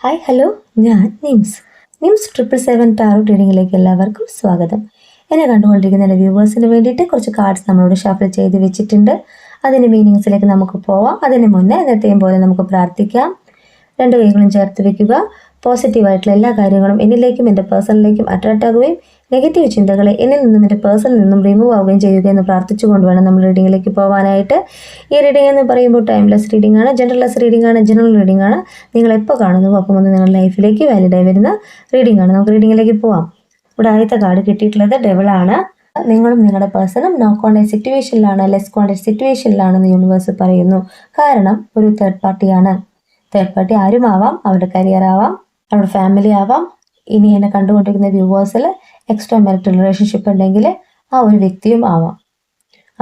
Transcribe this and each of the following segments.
Hi hello ഞാൻ Nims. Nims triple seven tarot റീഡിങ്ങിലേക്ക് എല്ലാവർക്കും സ്വാഗതം. എന്നെ കണ്ടുകൊണ്ടിരിക്കുന്ന എന്റെ വ്യൂവേഴ്സിന് വേണ്ടിയിട്ട് കുറച്ച് കാർഡ്സ് നമ്മളോട് ഷഫിൾ ചെയ്ത് വെച്ചിട്ടുണ്ട്. അതിന്റെ മീനിങ്സിലേക്ക് നമുക്ക് പോവാം. അതിന് മുന്നേ എന്നത്തെയും പോലെ നമുക്ക് പ്രാർത്ഥിക്കാം. രണ്ട് കൈകളും ചേർത്ത് വയ്ക്കുക പോസിറ്റീവായിട്ടുള്ള എല്ലാ കാര്യങ്ങളും എന്നിലേക്കും എന്റെ പേഴ്സണിലേക്കും അട്രാക്റ്റ് ആകുകയും നെഗറ്റീവ് ചിന്തകളെ എന്നിൽ നിന്നും എന്റെ പേഴ്സണിൽ നിന്നും റിമൂവ് ആവുകയും ചെയ്യുക എന്ന് പ്രാർത്ഥിച്ചുകൊണ്ട് വേണം നമ്മൾ റീഡിങ്ങിലേക്ക് പോകാനായിട്ട് ഈ റീഡിംഗ് എന്ന് പറയുമ്പോൾ ടൈംലെസ് റീഡിംഗ് ആണ് ജനറൽ ലെസ് റീഡിംഗ് ആണ് ജനറൽ റീഡിംഗ് ആണ്. നിങ്ങൾ എപ്പോൾ കാണുന്നു അപ്പം ഒന്ന് നിങ്ങളുടെ ലൈഫിലേക്ക് വാലിഡായി വരുന്ന റീഡിംഗ് ആണ്. നമുക്ക് റീഡിങ്ങിലേക്ക് പോവാം. ഇവിടെ ആദ്യത്തെ കാർഡ് കിട്ടിയിട്ടുള്ളത് ഡെവളാണ് നിങ്ങളും നിങ്ങളുടെ പേഴ്സണും നോ കോണ്ടാക്ട് സിറ്റുവേഷനിലാണ് ലെസ് കോണ്ടാക്ട് സിറ്റുവേഷനിലാണെന്ന് യൂണിവേഴ്സ് പറയുന്നു. കാരണം ഒരു തേർഡ് പാർട്ടിയാണ് തേർഡ് പാർട്ടി ആരുമാവാം അവരുടെ കരിയർ ആവാം അവരുടെ ഫാമിലി ആവാം ഇനി എന്നെ കണ്ടുകൊണ്ടിരിക്കുന്ന വ്യൂവേഴ്സിൽ എക്സ്ട്രാ മെറിറ്റൽ റിലേഷൻഷിപ്പ് ഉണ്ടെങ്കിൽ ആ ഒരു വ്യക്തിയും ആവാം.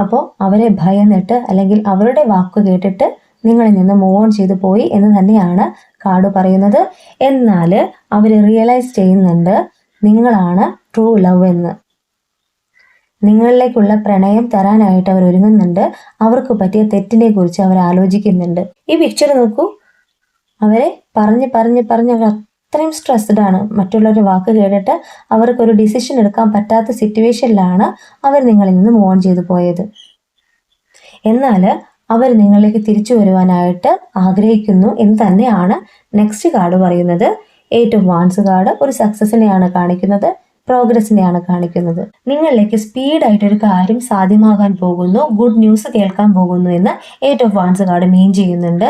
അപ്പോൾ അവരെ ഭയന്നിട്ട് അല്ലെങ്കിൽ അവരുടെ വാക്ക് കേട്ടിട്ട് നിങ്ങളിൽ നിന്ന് മൂവ് ഓൺ ചെയ്തു പോയി എന്ന് തന്നെയാണ് കാർഡ് പറയുന്നത്. എന്നാൽ അവർ റിയലൈസ് ചെയ്യുന്നുണ്ട് നിങ്ങളാണ് ട്രൂ ലവ് എന്ന്. നിങ്ങളിലേക്കുള്ള പ്രണയം തരാനായിട്ട് അവർ ഒരുങ്ങുന്നുണ്ട്. അവർക്ക് പറ്റിയ തെറ്റിനെ കുറിച്ച് അവർ ആലോചിക്കുന്നുണ്ട്. ഈ പിക്ചർ നോക്കൂ. അവരെ പറഞ്ഞ് പറഞ്ഞ് പറഞ്ഞ് അവർ അത്രയും സ്ട്രെസ്ഡ് ആണ്. മറ്റുള്ളവർ വാക്ക് കേട്ടിട്ട് അവർക്കൊരു ഡിസിഷൻ എടുക്കാൻ പറ്റാത്ത സിറ്റുവേഷനിലാണ് അവർ നിങ്ങളിൽ നിന്ന് മോൺ ഓൺ ചെയ്തു പോയത്. എന്നാൽ അവർ നിങ്ങളിലേക്ക് തിരിച്ചു വരുവാനായിട്ട് ആഗ്രഹിക്കുന്നു എന്ന് തന്നെയാണ് നെക്സ്റ്റ് കാർഡ് പറയുന്നത്. എയ്റ്റ് ഓഫ് വാൻസ് കാർഡ് ഒരു സക്സസിനെയാണ് കാണിക്കുന്നത് പ്രോഗ്രസിനെയാണ് കാണിക്കുന്നത്. നിങ്ങളിലേക്ക് സ്പീഡായിട്ട് ഒരു കാര്യം സാധ്യമാകാൻ പോകുന്നു ഗുഡ് ന്യൂസ് കേൾക്കാൻ പോകുന്നു എന്ന് eight of wands card mean ചെയ്യുന്നുണ്ട്.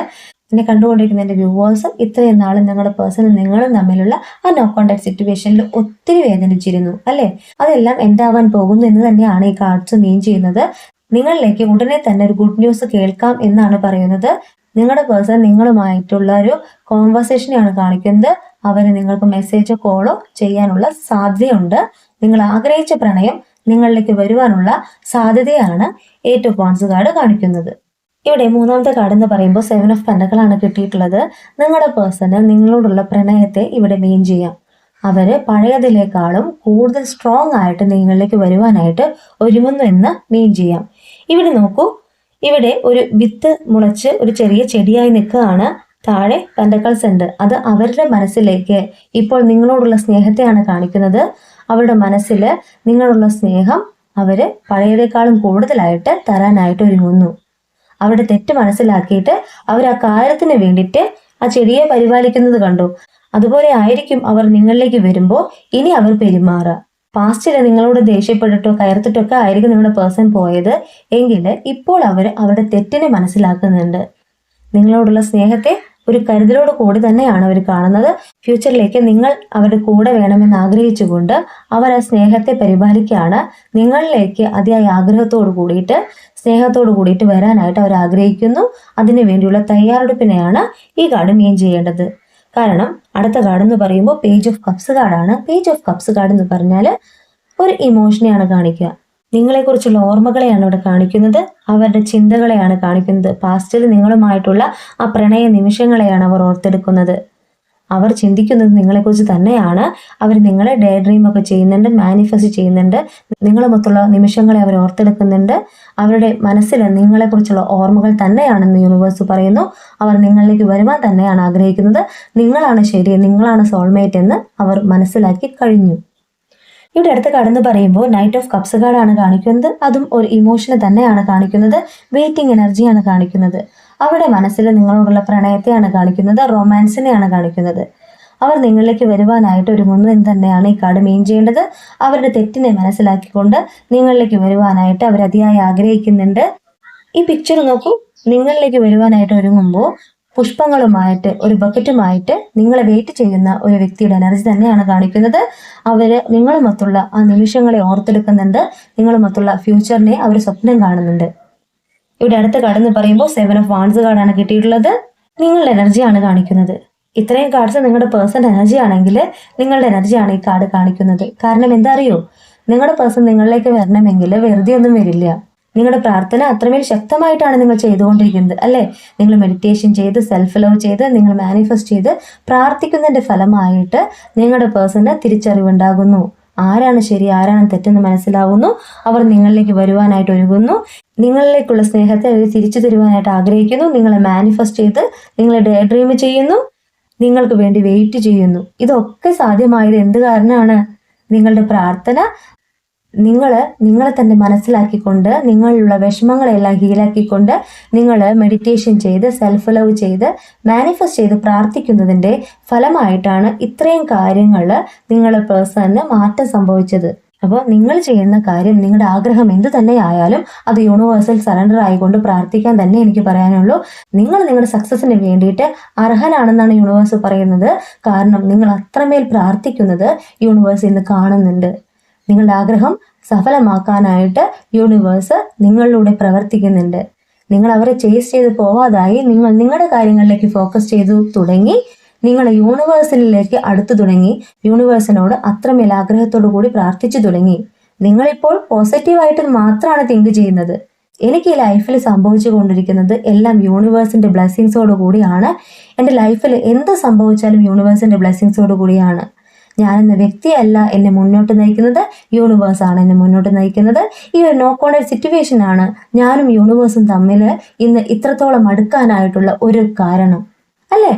എന്നെ കണ്ടുകൊണ്ടിരിക്കുന്ന എന്റെ വ്യൂവേഴ്സും ഇത്രയും നാളും നിങ്ങളുടെ പേഴ്സണൽ നിങ്ങളും തമ്മിലുള്ള ആ നോ കോണ്ടാക്ട് സിറ്റുവേഷനിൽ ഒത്തിരി വേദനിച്ചിരുന്നു അല്ലേ? അതെല്ലാം എന്താവാൻ പോകുന്നു എന്ന് തന്നെയാണ് ഈ കാർഡ്സ് മീൻ ചെയ്യുന്നത്. നിങ്ങളിലേക്ക് ഉടനെ തന്നെ ഒരു ഗുഡ് ന്യൂസ് കേൾക്കാം എന്നാണ് പറയുന്നത്. നിങ്ങളുടെ പേഴ്സൺ നിങ്ങളുമായിട്ടുള്ള ഒരു കോൺവെർസേഷനെയാണ് കാണിക്കുന്നത്. അവർ നിങ്ങൾക്ക് മെസ്സേജോ കോളോ ചെയ്യാനുള്ള സാധ്യതയുണ്ട്. നിങ്ങൾ ആഗ്രഹിച്ച പ്രണയം നിങ്ങളിലേക്ക് വരുവാനുള്ള സാധ്യതയാണ് ഏറ്റവും പോൺസ് കാർഡ് കാണിക്കുന്നത്. ഇവിടെ മൂന്നാമത്തെ കാർഡ് എന്ന് പറയുമ്പോൾ സെവൻ ഓഫ് പെൻഡകളാണ് കിട്ടിയിട്ടുള്ളത്. നിങ്ങളുടെ പേഴ്സണൽ നിങ്ങളോടുള്ള പ്രണയത്തെ ഇവിടെ മെയിൻ ചെയ്യാം. അവർ പഴയതിലേക്കാളും കൂടുതൽ സ്ട്രോങ് ആയിട്ട് നിങ്ങളിലേക്ക് വരുവാനായിട്ട് ഒരുങ്ങുന്നു എന്ന് മെയിൻ ചെയ്യാം. ഇവിടെ നോക്കൂ. ഇവിടെ ഒരു വിത്ത് മുളച്ച് ഒരു ചെറിയ ചെടിയായി നിൽക്കുകയാണ്. താഴെ പെൻഡക്കൾസ് ഉണ്ട്. അത് അവരുടെ മനസ്സിലേക്ക് ഇപ്പോൾ നിങ്ങളോടുള്ള സ്നേഹത്തെയാണ് കാണിക്കുന്നത്. അവരുടെ മനസ്സിൽ നിങ്ങളുള്ള സ്നേഹം അവർ പഴയതേക്കാളും കൂടുതലായിട്ട് തരാനായിട്ട് ഒരുങ്ങുന്നു. അവരുടെ തെറ്റ് മനസ്സിലാക്കിയിട്ട് അവർ ആ കാര്യത്തിന് വേണ്ടിയിട്ട് ആ ചെടിയെ പരിപാലിക്കുന്നത് കണ്ടു. അതുപോലെ ആയിരിക്കും അവർ നിങ്ങളിലേക്ക് വരുമ്പോൾ ഇനി അവർ പെരുമാറുക. പാസ്റ്റിൽ നിങ്ങളോട് ദേഷ്യപ്പെട്ടിട്ടോ കയർത്തിട്ടോ ഒക്കെ ആയിരിക്കും നിങ്ങളുടെ പേഴ്സൺ പോയത്. എങ്കിൽ ഇപ്പോൾ അവർ അവരുടെ തെറ്റിനെ മനസ്സിലാക്കുന്നുണ്ട്. നിങ്ങളോടുള്ള സ്നേഹത്തെ ഒരു കരുതലോട് കൂടി തന്നെയാണ് അവർ കാണുന്നത്. ഫ്യൂച്ചറിലേക്ക് നിങ്ങൾ അവരുടെ കൂടെ വേണമെന്ന് ആഗ്രഹിച്ചുകൊണ്ട് അവർ ആ സ്നേഹത്തെ പരിപാലിക്കുകയാണ്. നിങ്ങളിലേക്ക് അതിയായ ആഗ്രഹത്തോട് കൂടിയിട്ട് സ്നേഹത്തോട് കൂടിയിട്ട് വരാനായിട്ട് അവർ ആഗ്രഹിക്കുന്നു. അതിനു വേണ്ടിയുള്ള തയ്യാറെടുപ്പിനെയാണ് ഈ കാർഡ് മീൻ ചെയ്യേണ്ടത്. കാരണം അടുത്ത കാർഡ് എന്ന് പറയുമ്പോൾ പേജ് ഓഫ് കപ്സ് കാർഡാണ് പേജ് ഓഫ് കപ്സ് കാർഡ് എന്ന് പറഞ്ഞാൽ ഒരു ഇമോഷനെയാണ് കാണിക്കുക. നിങ്ങളെക്കുറിച്ചുള്ള ഓർമ്മകളെയാണ് ഇവിടെ കാണിക്കുന്നത്. അവരുടെ ചിന്തകളെയാണ് കാണിക്കുന്നത്. പാസ്റ്റിൽ നിങ്ങളുമായിട്ടുള്ള ആ പ്രണയ നിമിഷങ്ങളെയാണ് അവർ ഓർത്തെടുക്കുന്നത്. അവർ ചിന്തിക്കുന്നത് നിങ്ങളെക്കുറിച്ച് തന്നെയാണ്. അവർ നിങ്ങളെ ഡേ ഡ്രീം ഒക്കെ ചെയ്യുന്നുണ്ട് മാനിഫെസ്റ്റ് ചെയ്യുന്നുണ്ട്. നിങ്ങളുമൊത്തുള്ള നിമിഷങ്ങളെ അവർ ഓർത്തെടുക്കുന്നുണ്ട്. അവരുടെ മനസ്സിൽ നിങ്ങളെക്കുറിച്ചുള്ള ഓർമ്മകൾ തന്നെയാണെന്ന് യൂണിവേഴ്സ് പറയുന്നു. അവർ നിങ്ങളിലേക്ക് വരുവാൻ തന്നെയാണ് ആഗ്രഹിക്കുന്നത്. നിങ്ങളാണ് ശരി നിങ്ങളാണ് സോൾമേറ്റ് എന്ന് അവർ മനസ്സിലാക്കി കഴിഞ്ഞു. ഇവിടെ അടുത്ത കാർഡെന്ന് പറയുമ്പോൾ നൈറ്റ് ഓഫ് കപ്സ് കാർഡാണ് കാണിക്കുന്നത്. അതും ഒരു ഇമോഷനെ തന്നെയാണ് കാണിക്കുന്നത്. വെയിറ്റിംഗ് എനർജിയാണ് കാണിക്കുന്നത്. അവരുടെ മനസ്സിൽ നിങ്ങളോടുള്ള പ്രണയത്തെയാണ് കാണിക്കുന്നത്. റൊമാൻസിനെയാണ് കാണിക്കുന്നത്. അവർ നിങ്ങളിലേക്ക് വരുവാനായിട്ട് ഒരുങ്ങുന്നു എന്ന് തന്നെയാണ് ഈ കാർഡ് മെയിൻ ചെയ്യേണ്ടത്. അവരുടെ തെറ്റിനെ മനസ്സിലാക്കിക്കൊണ്ട് നിങ്ങളിലേക്ക് വരുവാനായിട്ട് അവർ ആഗ്രഹിക്കുന്നുണ്ട്. ഈ പിക്ചർ നോക്കൂ. നിങ്ങളിലേക്ക് വരുവാനായിട്ട് ഒരുങ്ങുമ്പോൾ പുഷ്പങ്ങളുമായിട്ട് ഒരു ബക്കറ്റുമായിട്ട് നിങ്ങളെ വെയിറ്റ് ചെയ്യുന്ന ഒരു വ്യക്തിയുടെ എനർജി തന്നെയാണ് കാണിക്കുന്നത്. അവർ നിങ്ങളുമൊത്തുള്ള ആ നിമിഷങ്ങളെ ഓർത്തെടുക്കുന്നുണ്ട്. നിങ്ങളുമൊത്തുള്ള ഫ്യൂച്ചറിനെ അവർ സ്വപ്നം കാണുന്നുണ്ട്. ഇവിടെ അടുത്ത കാർഡ് എന്ന് പറയുമ്പോൾ സെവൻ ഓഫ് വാൺസ് കാർഡാണ് കിട്ടിയിട്ടുള്ളത്. നിങ്ങളുടെ എനർജിയാണ് കാണിക്കുന്നത്. ഇത്രയും കാർഡ്സ് നിങ്ങളുടെ പേഴ്സൺ എനർജി ആണെങ്കിൽ നിങ്ങളുടെ എനർജിയാണ് ഈ കാർഡ് കാണിക്കുന്നത്. കാരണം എന്താ അറിയോ? നിങ്ങളുടെ പേഴ്സൺ നിങ്ങളിലേക്ക് വരണമെങ്കിൽ വെറുതെ ഒന്നും വരില്ല. നിങ്ങളുടെ പ്രാർത്ഥന അത്രമേൽ ശക്തമായിട്ടാണ് നിങ്ങൾ ചെയ്തുകൊണ്ടിരിക്കുന്നത് അല്ലേ? നിങ്ങൾ മെഡിറ്റേഷൻ ചെയ്ത് സെൽഫ് ലവ് ചെയ്ത് നിങ്ങൾ മാനിഫെസ്റ്റ് ചെയ്ത് പ്രാർത്ഥിക്കുന്നതിന്റെ ഫലമായിട്ട് നിങ്ങളുടെ പേഴ്സണ് തിരിച്ചറിവുണ്ടാകുന്നു. ആരാണ് ശരി ആരാണ് തെറ്റെന്ന് മനസ്സിലാവുന്നു. അവർ നിങ്ങളിലേക്ക് വരുവാനായിട്ട് ഒരുങ്ങുന്നു. നിങ്ങളിലേക്കുള്ള സ്നേഹത്തെ അവർ തിരിച്ചു തരുവാനായിട്ട് ആഗ്രഹിക്കുന്നു. നിങ്ങളെ മാനിഫെസ്റ്റ് ചെയ്ത് നിങ്ങളെ ഡേ ഡ്രീം ചെയ്യുന്നു. നിങ്ങൾക്ക് വേണ്ടി വെയിറ്റ് ചെയ്യുന്നു. ഇതൊക്കെ സാധ്യമായത് എന്ത് കാരണമാണ്? നിങ്ങളുടെ പ്രാർത്ഥന നിങ്ങൾ നിങ്ങളെ തന്നെ മനസ്സിലാക്കിക്കൊണ്ട് നിങ്ങളിലുള്ള വിഷമങ്ങളെല്ലാം ഹീലാക്കിക്കൊണ്ട് നിങ്ങൾ മെഡിറ്റേഷൻ ചെയ്ത് സെൽഫ് ലവ് ചെയ്ത് മാനിഫെസ്റ്റ് ചെയ്ത് പ്രാർത്ഥിക്കുന്നതിന്റെ ഫലമായിട്ടാണ് ഇത്രയും കാര്യങ്ങൾ നിങ്ങളുടെ പേഴ്സണിന് മാറ്റം സംഭവിച്ചത്. അപ്പോൾ നിങ്ങൾ ചെയ്യുന്ന കാര്യം നിങ്ങളുടെ ആഗ്രഹം എന്ത് തന്നെ ആയാലും അത് യൂണിവേഴ്സൽ സറണ്ടർ ആയിക്കൊണ്ട് പ്രാർത്ഥിക്കാൻ തന്നെ എനിക്ക് പറയാനുള്ളൂ. നിങ്ങൾ നിങ്ങളുടെ സക്സസിന് വേണ്ടിയിട്ട് അർഹനാണെന്നാണ് യൂണിവേഴ്സ് പറയുന്നത്. കാരണം നിങ്ങൾ അത്രമേൽ പ്രാർത്ഥിക്കുന്നത് യൂണിവേഴ്സ് ഇന്ന് കാണുന്നുണ്ട്. നിങ്ങളുടെ ആഗ്രഹം സഫലമാക്കാനായിട്ട് യൂണിവേഴ്സ് നിങ്ങളിലൂടെ പ്രവർത്തിക്കുന്നുണ്ട്. നിങ്ങൾ അവരെ ചേസ് ചെയ്ത് പോവാതായി നിങ്ങൾ നിങ്ങളുടെ കാര്യങ്ങളിലേക്ക് ഫോക്കസ് ചെയ്തു തുടങ്ങി നിങ്ങൾ യൂണിവേഴ്സിലേക്ക് അടുത്തു തുടങ്ങി യൂണിവേഴ്സിനോട് അത്രമേൽ ആഗ്രഹത്തോടു കൂടി പ്രാർത്ഥിച്ചു തുടങ്ങി. നിങ്ങളിപ്പോൾ പോസിറ്റീവായിട്ട് മാത്രമാണ് തിങ്ക് ചെയ്യുന്നത്. എനിക്ക് ഈ ലൈഫിൽ സംഭവിച്ചു കൊണ്ടിരിക്കുന്നത് എല്ലാം യൂണിവേഴ്സിന്റെ ബ്ലെസ്സിങ്സോട് കൂടിയാണ്. എന്റെ ലൈഫിൽ എന്ത് സംഭവിച്ചാലും യൂണിവേഴ്സിന്റെ ബ്ലെസ്സിങ്സോട് കൂടിയാണ്. ഞാൻ എന്ന വ്യക്തിയല്ല എന്നെ മുന്നോട്ട് നയിക്കുന്നത്. യൂണിവേഴ്സാണ് എന്നെ മുന്നോട്ട് നയിക്കുന്നത്. ഈ ഒരു നോ കോണർ സിറ്റുവേഷൻ ആണ് ഞാനും യൂണിവേഴ്സും തമ്മിൽ ഇന്ന് ഇത്രത്തോളം അടുക്കാനായിട്ടുള്ള ഒരു കാരണം. അല്ലേ?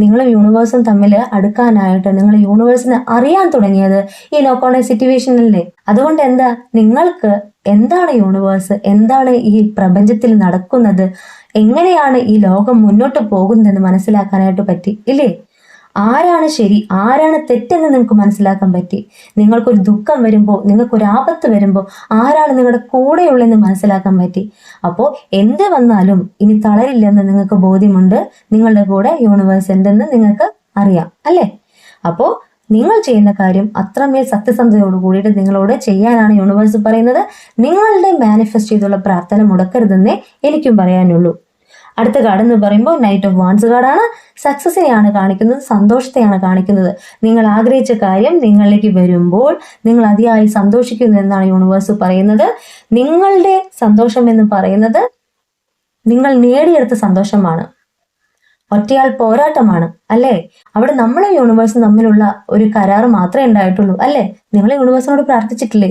നിങ്ങളും യൂണിവേഴ്സും തമ്മിൽ അടുക്കാനായിട്ട് നിങ്ങൾ യൂണിവേഴ്സിനെ അറിയാൻ തുടങ്ങിയത് ഈ നോ കോണർ സിറ്റുവേഷനല്ലേ അതുകൊണ്ട് എന്താ നിങ്ങൾക്ക് എന്താണ് യൂണിവേഴ്സ് എന്താണ് ഈ പ്രപഞ്ചത്തിൽ നടക്കുന്നത്? എങ്ങനെയാണ് ഈ ലോകം മുന്നോട്ട് പോകുന്നതെന്ന് മനസ്സിലാക്കാനായിട്ട് പറ്റി ഇല്ലേ? ആരാണ് ശരി? ആരാണ് തെറ്റെന്ന് നിങ്ങൾക്ക് മനസ്സിലാക്കാൻ പറ്റി? നിങ്ങൾക്കൊരു ദുഃഖം വരുമ്പോൾ നിങ്ങൾക്കൊരു ആപത്ത് വരുമ്പോൾ ആരാണ് നിങ്ങളുടെ കൂടെയുള്ളതെന്ന് മനസ്സിലാക്കാൻ പറ്റി? അപ്പോൾ എന്ത് വന്നാലും ഇനി തളരില്ലെന്ന് നിങ്ങൾക്ക് ബോധ്യമുണ്ട്. നിങ്ങളുടെ കൂടെ യൂണിവേഴ്സ് ഉണ്ടെന്ന് നിങ്ങൾക്ക് അറിയാം അല്ലേ? അപ്പോൾ നിങ്ങൾ ചെയ്യുന്ന കാര്യം അത്രമേൽ സത്യസന്ധതയോട് കൂടിയിട്ട് നിങ്ങളോട് ചെയ്യാനാണ് യൂണിവേഴ്സ് പറയുന്നത്. നിങ്ങളുടെ മാനിഫെസ്റ്റ് ചെയ്തുള്ള പ്രാർത്ഥന മുടക്കരുതെന്നേ എനിക്കും പറയാനുള്ളൂ. അടുത്ത കാർഡ് എന്ന് പറയുമ്പോൾ നൈറ്റ് ഓഫ് വാൺസ് കാർഡാണ് സക്സസിനെയാണ് കാണിക്കുന്നത് സന്തോഷത്തെയാണ് കാണിക്കുന്നത്. നിങ്ങൾ ആഗ്രഹിച്ച കാര്യം നിങ്ങളിലേക്ക് വരുമ്പോൾ നിങ്ങൾ അതിയായി സന്തോഷിക്കുന്നു എന്നാണ് യൂണിവേഴ്സ് പറയുന്നത്. നിങ്ങളുടെ സന്തോഷം എന്ന് പറയുന്നത് നിങ്ങൾ നേടിയെടുത്ത സന്തോഷമാണ്. ഒറ്റയാൾ പോരാട്ടമാണ് അല്ലേ? അവിടെ നമ്മളെ യൂണിവേഴ്സും തമ്മിലുള്ള ഒരു കരാർ മാത്രമേ ഉണ്ടായിട്ടുള്ളൂ അല്ലേ? നിങ്ങൾ യൂണിവേഴ്സിനോട് പ്രാർത്ഥിച്ചിട്ടില്ലേ?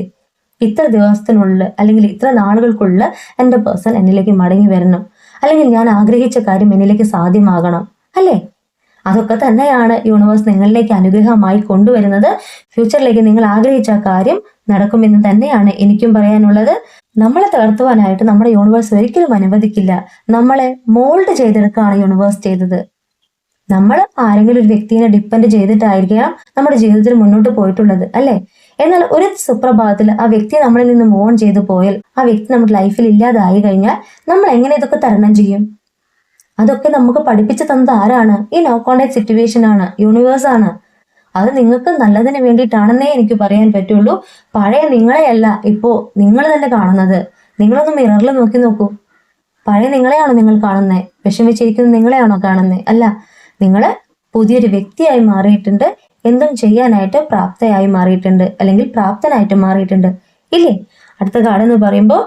ഇത്ര ദിവസത്തിനുള്ളിൽ അല്ലെങ്കിൽ ഇത്ര നാളുകൾക്കുള്ളിൽ എന്റെ പേഴ്സൺ എന്നിലേക്ക് മടങ്ങി വരണം. അല്ലെങ്കിൽ ഞാൻ ആഗ്രഹിച്ച കാര്യം എന്നിലേക്ക് സാധ്യമാകണം അല്ലേ? അതൊക്കെ തന്നെയാണ് യൂണിവേഴ്സ് നിങ്ങളിലേക്ക് അനുഗ്രഹമായി കൊണ്ടുവരുന്നത്. ഫ്യൂച്ചറിലേക്ക് നിങ്ങൾ ആഗ്രഹിച്ച കാര്യം നടക്കുമെന്ന് തന്നെയാണ് എനിക്കും പറയാനുള്ളത്. നമ്മളെ തളർത്തുവാനായിട്ട് നമ്മുടെ യൂണിവേഴ്സ് ഒരിക്കലും അനുവദിക്കില്ല. നമ്മളെ മോൾഡ് ചെയ്തെടുക്കുകയാണ് യൂണിവേഴ്സ് ചെയ്തത്. നമ്മൾ ആരെങ്കിലും ഒരു വ്യക്തിയെ ഡിപ്പെൻഡ് ചെയ്തിട്ടായിരിക്കാം നമ്മുടെ ജീവിതത്തിൽ മുന്നോട്ട് പോയിട്ടുള്ളത് അല്ലേ? എന്നാൽ ഒരു സുപ്രഭാതത്തിൽ ആ വ്യക്തി നമ്മളിൽ നിന്ന് മോൺ ചെയ്തു പോയാൽ ആ വ്യക്തി നമ്മുടെ ലൈഫിൽ ഇല്ലാതായി കഴിഞ്ഞാൽ നമ്മൾ എങ്ങനെ ഇതൊക്കെ തരണം ചെയ്യും? അതൊക്കെ നമുക്ക് പഠിപ്പിച്ചു തന്നത് ആരാണ്? ഈ നോ കോണ്ടാക്ട് സിറ്റുവേഷൻ ആണ് യൂണിവേഴ്സ് ആണ്. അത് നിങ്ങൾക്ക് നല്ലതിന് വേണ്ടിയിട്ടാണെന്നേ എനിക്ക് പറയാൻ പറ്റുള്ളൂ. പഴയ നിങ്ങളെയല്ല ഇപ്പോ നിങ്ങൾ തന്നെ കാണുന്നത്. നിങ്ങളൊന്ന് മിററിൽ നോക്കി നോക്കൂ. പഴയ നിങ്ങളെയാണോ നിങ്ങൾ കാണുന്നത് വിഷമിച്ചിരിക്കുന്ന നിങ്ങളെയാണോ കാണുന്നത് അല്ല നിങ്ങൾ പുതിയൊരു വ്യക്തിയായി മാറിയിട്ടുണ്ട്. എന്തും ചെയ്യാനായിട്ട് പ്രാപ്തയായി മാറിയിട്ടുണ്ട്. അല്ലെങ്കിൽ പ്രാപ്തനായിട്ട് മാറിയിട്ടുണ്ട്. ഇല്ലേ? അടുത്ത കാർഡ് എന്ന് പറയുമ്പോൾ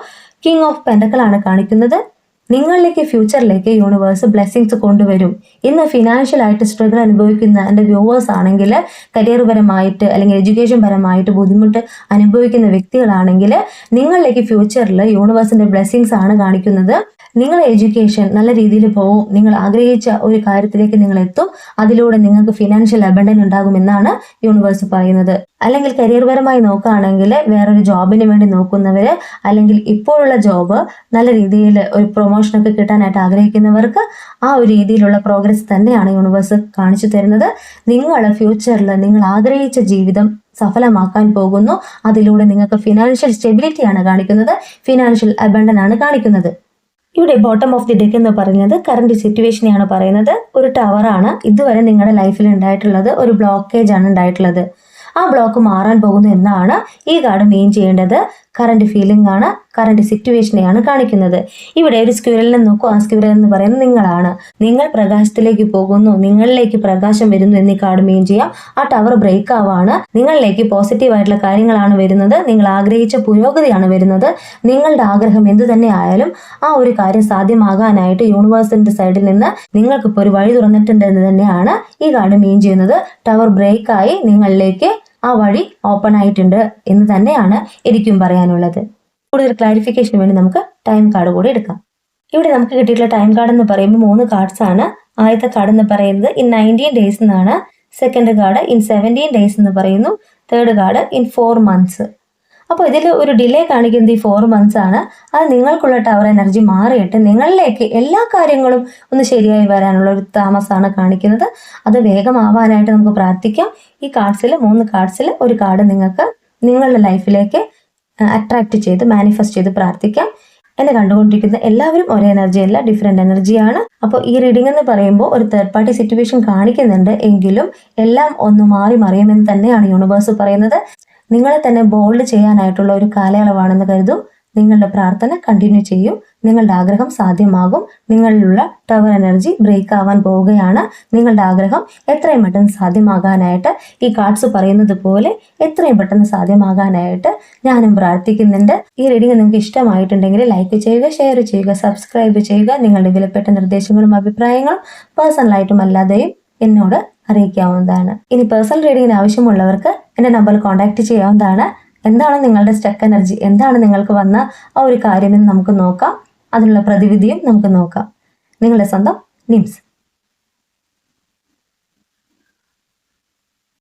കിങ് ഓഫ് പെൻഡക്കളാണ് കാണിക്കുന്നത്. നിങ്ങളിലേക്ക് ഫ്യൂച്ചറിലേക്ക് യൂണിവേഴ്സ് ബ്ലെസ്സിങ്സ് കൊണ്ടുവരും. ഇന്ന് ഫിനാൻഷ്യൽ ആയിട്ട് സ്ട്രഗിൾ അനുഭവിക്കുന്ന എന്റെ വ്യൂവേഴ്സ് ആണെങ്കിൽ കരിയർ പരമായിട്ട് അല്ലെങ്കിൽ എഡ്യൂക്കേഷൻ പരമായിട്ട് ബുദ്ധിമുട്ട് അനുഭവിക്കുന്ന വ്യക്തികളാണെങ്കിൽ നിങ്ങളിലേക്ക് ഫ്യൂച്ചറിൽ യൂണിവേഴ്സിന്റെ ബ്ലെസ്സിങ്സ് ആണ് കാണിക്കുന്നത്. നിങ്ങളുടെ എഡ്യൂക്കേഷൻ നല്ല രീതിയിൽ പോവും. നിങ്ങൾ ആഗ്രഹിച്ച ഒരു കാര്യത്തിലേക്ക് നിങ്ങൾ എത്തും. അതിലൂടെ നിങ്ങൾക്ക് ഫിനാൻഷ്യൽ അബണ്ടൻ ഉണ്ടാകുമെന്നാണ് യൂണിവേഴ്സ് പറയുന്നത്. അല്ലെങ്കിൽ കരിയർ പരമായി നോക്കുകയാണെങ്കിൽ വേറൊരു ജോബിന് വേണ്ടി നോക്കുന്നവർ അല്ലെങ്കിൽ ഇപ്പോഴുള്ള ജോബ് നല്ല രീതിയിൽ ഒരു പ്രൊമോഷനൊക്കെ കിട്ടാനായിട്ട് ആഗ്രഹിക്കുന്നവർക്ക് ആ ഒരു രീതിയിലുള്ള പ്രോഗ്രസ് തന്നെയാണ് യൂണിവേഴ്സ് കാണിച്ചു തരുന്നത്. നിങ്ങൾ ഫ്യൂച്ചറിൽ നിങ്ങൾ ആഗ്രഹിച്ച ജീവിതം സഫലമാക്കാൻ പോകുന്നു. അതിലൂടെ നിങ്ങൾക്ക് ഫിനാൻഷ്യൽ സ്റ്റെബിലിറ്റിയാണ് കാണിക്കുന്നത്. ഫിനാൻഷ്യൽ അബണ്ടൻ ആണ് കാണിക്കുന്നത്. ഇവിടെ ബോട്ടം ഓഫ് ദി ഡെക്ക് എന്ന് പറയുന്നത് കറണ്ട് സിറ്റുവേഷനെയാണ് പറയുന്നത്. ഒരു ടവറാണ് ഇതുവരെ നിങ്ങളുടെ ലൈഫിൽ ഉണ്ടായിട്ടുള്ളത് ഒരു ബ്ലോക്കേജ് ആണ് ഉണ്ടായിട്ടുള്ളത്. ആ ബ്ലോക്ക് മാറാൻ പോകുന്നു എന്നാണ് ഈ കാർഡ് മെയിൻ ചെയ്യേണ്ടത്. കറണ്ട് ഫീലിംഗ് ആണ് കറണ്ട് സിറ്റുവേഷനെയാണ് കാണിക്കുന്നത്. ഇവിടെ ഒരു സ്ക്യൂരലിനെ നോക്കൂ. ആ സ്ക്യൂരൽ എന്ന് പറയുന്നത് നിങ്ങളാണ്. നിങ്ങൾ പ്രകാശത്തിലേക്ക് പോകുന്നു. നിങ്ങളിലേക്ക് പ്രകാശം വരുന്നു എന്നീ കാർഡ് മെയിൻ ചെയ്യാം. ആ ടവർ ബ്രേക്ക് ആവാണ്. നിങ്ങളിലേക്ക് പോസിറ്റീവ് ആയിട്ടുള്ള കാര്യങ്ങളാണ് വരുന്നത്. നിങ്ങൾ ആഗ്രഹിച്ച പുരോഗതിയാണ് വരുന്നത്. നിങ്ങളുടെ ആഗ്രഹം എന്തു തന്നെ ആയാലും ആ ഒരു കാര്യം സാധ്യമാകാനായിട്ട് യൂണിവേഴ്സിന്റെ സൈഡിൽ നിന്ന് നിങ്ങൾക്കിപ്പോൾ ഒരു വഴി തുറന്നിട്ടുണ്ട് എന്ന് തന്നെയാണ് ഈ കാർഡ് മെയിൻ ചെയ്യുന്നത്. ടവർ ബ്രേക്ക് ആയി നിങ്ങളിലേക്ക് ആ വഴി ഓപ്പൺ ആയിട്ടുണ്ട് എന്ന് തന്നെയാണ് എനിക്കും പറയാനുള്ളത്. കൂടുതൽ ക്ലാരിഫിക്കേഷന് വേണ്ടി നമുക്ക് ടൈം കാർഡ് കൂടി എടുക്കാം. ഇവിടെ നമുക്ക് കിട്ടിയിട്ടുള്ള ടൈം കാർഡ് എന്ന് പറയുമ്പോൾ മൂന്ന് കാർഡ്സ് ആണ്. ആദ്യത്തെ കാർഡ് എന്ന് പറയുന്നത് ഇൻ നയന്റീൻ ഡേയ്സ് എന്നാണ്. Second card in seventeen days എന്ന് പറയുന്നു. Third card in four months അപ്പോൾ ഇതിൽ ഒരു ഡിലേ കാണിക്കുന്നത് ഈ ഫോർ മന്ത്സ് ആണ്. അത് നിങ്ങൾക്കുള്ള ടവർ എനർജി മാറിയിട്ട് നിങ്ങളിലേക്ക് എല്ലാ കാര്യങ്ങളും ഒന്ന് ശരിയായി വരാനുള്ള ഒരു താമസമാണ് കാണിക്കുന്നത്. അത് വേഗമാവാനായിട്ട് നമുക്ക് പ്രാർത്ഥിക്കാം. ഈ കാർഡ്സിൽ മൂന്ന് കാർഡ്സിൽ ഒരു കാർഡ് നിങ്ങൾക്ക് നിങ്ങളുടെ ലൈഫിലേക്ക് അട്രാക്റ്റ് ചെയ്ത് മാനിഫെസ്റ്റ് ചെയ്ത് പ്രാർത്ഥിക്കാം. എന്നെ കണ്ടുകൊണ്ടിരിക്കുന്ന എല്ലാവരും ഒരേ എനർജി അല്ല ഡിഫറെന്റ് എനർജിയാണ് അപ്പോൾ ഈ റീഡിംഗ് എന്ന് പറയുമ്പോൾ ഒരു തേർഡ് പാർട്ടി സിറ്റുവേഷൻ കാണിക്കുന്നുണ്ട് എങ്കിലും എല്ലാം ഒന്ന് മാറി മറിയുമെന്ന് തന്നെയാണ് യൂണിവേഴ്സ് പറയുന്നത്. നിങ്ങളെ തന്നെ ബോൾഡ് ചെയ്യാനായിട്ടുള്ള ഒരു കാലയളവാണെന്ന് കരുതും. നിങ്ങളുടെ പ്രാർത്ഥന കണ്ടിന്യൂ ചെയ്യും. നിങ്ങളുടെ ആഗ്രഹം സാധ്യമാകും. നിങ്ങളിലുള്ള ടവർ എനർജി ബ്രേക്ക് ആവാൻ പോവുകയാണ്. നിങ്ങളുടെ ആഗ്രഹം എത്രയും പെട്ടെന്ന് സാധ്യമാകാനായിട്ട്. ഈ കാർഡ്സ് പറയുന്നത് പോലെ എത്രയും പെട്ടെന്ന് സാധ്യമാകാനായിട്ട് ഞാനും പ്രാർത്ഥിക്കുന്നുണ്ട്. ഈ റീഡിംഗ് നിങ്ങൾക്ക് ഇഷ്ടമായിട്ടുണ്ടെങ്കിൽ ലൈക്ക് ചെയ്യുക ഷെയർ ചെയ്യുക സബ്സ്ക്രൈബ് ചെയ്യുക. നിങ്ങളുടെ വിലപ്പെട്ട നിർദ്ദേശങ്ങളും അഭിപ്രായങ്ങളും പേഴ്സണലായിട്ടും അല്ലാതെയും എന്നോട് അറിയിക്കാവുന്നതാണ്. ഇനി പേഴ്സണൽ റീഡിങ്ങിന് ആവശ്യമുള്ളവർക്ക് എന്റെ നമ്പർ കോൺടാക്ട് ചെയ്യാവുന്നതാണ്. എന്താണ് നിങ്ങളുടെ സ്റ്റക്ക് എനർജി എന്താണ് നിങ്ങൾക്ക് വന്ന ആ ഒരു കാര്യമെന്ന് നമുക്ക് നോക്കാം. അതിനുള്ള പ്രതിവിധിയും നമുക്ക് നോക്കാം. നിങ്ങളുടെ സ്വന്തം നിംസ്.